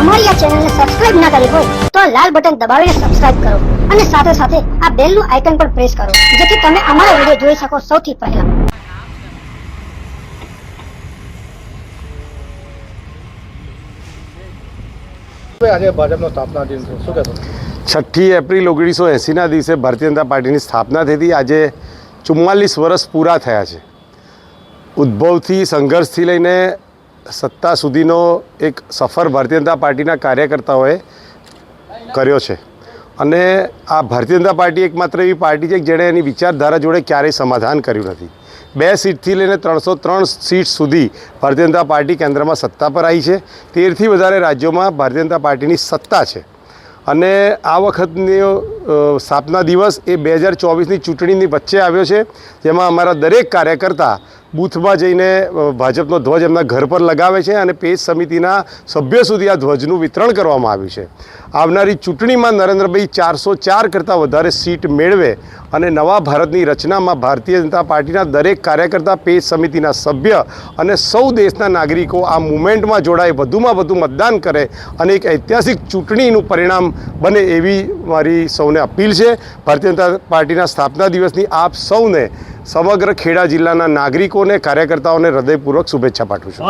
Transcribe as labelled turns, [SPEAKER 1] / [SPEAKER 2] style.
[SPEAKER 1] અમારી આ ચેનલને સબસ્ક્રાઇબ ના કરી હોય તો આ લાલ બટન દબાવીને સબસ્ક્રાઇબ કરો અને સાથે સાથે આ બેલનું આઇકન પણ પ્રેસ કરો જેથી તમે અમારા વીડિયો જોઈ શકો સૌથી પહેલા.
[SPEAKER 2] આજે ભાજપનો સ્થાપના દિન છે. શું કહેશો?
[SPEAKER 3] છઠ્ઠી એપ્રિલ ઓગણીસો એંસીના દિવસે ભારતીય જનતા પાર્ટીની સ્થાપના થઈ હતી આજે ચુમ્માલીસ વર્ષ પૂરા થયા છે. ઉદ્ભવથી સંઘર્ષથી લઈને સત્તા સુધીનો એક સફર ભારતીય જનતા પાર્ટીના કાર્યકર્તાઓએ કર્યો છે. અને આ ભારતીય જનતા પાર્ટી એકમાત્ર એવી પાર્ટી છે જેણે એની વિચારધારા જોડે ક્યારેય સમાધાન કર્યું નથી. બે સીટથી લઈને ત્રણસો ત્રણ સીટ સુધી ભારતીય જનતા પાર્ટી કેન્દ્રમાં સત્તા પર આવી છે. તેરથી વધારે રાજ્યોમાં ભારતીય જનતા પાર્ટીની સત્તા છે. અને આ વખતની સ્થાપના દિવસ એ બે હજાર ચોવીસની ચૂંટણીની વચ્ચે આવ્યો છે. જેમાં અમારા દરેક કાર્યકર્તા બૂથમાં જઈને ભાજપનો ધ્વજ એમના ઘર પર લગાવે છે અને પેજ સમિતિના સભ્યો સુધી આ ધ્વજનું વિતરણ કરવામાં આવ્યું છે. આવનારી ચૂંટણીમાં નરેન્દ્રભાઈ ચારસો ચાર કરતાં વધારે સીટ મેળવે અને નવા ભારતની રચનામાં ભારતીય જનતા પાર્ટીના દરેક કાર્યકર્તા, પેજ સમિતિના સભ્ય અને સૌ દેશના નાગરિકો આ મુવમેન્ટમાં જોડાય, વધુમાં વધુ મતદાન કરે અને એક ઐતિહાસિક ચૂંટણીનું પરિણામ બને એવી મારી સૌને અપીલ છે. ભારતીય જનતા પાર્ટીના સ્થાપના દિવસની આપ સૌને સમગ્ર ખેડા જિલ્લાના નાગરિકોને, કાર્યકર્તાઓને હૃદયપૂર્વક શુભેચ્છા પાઠવું છું.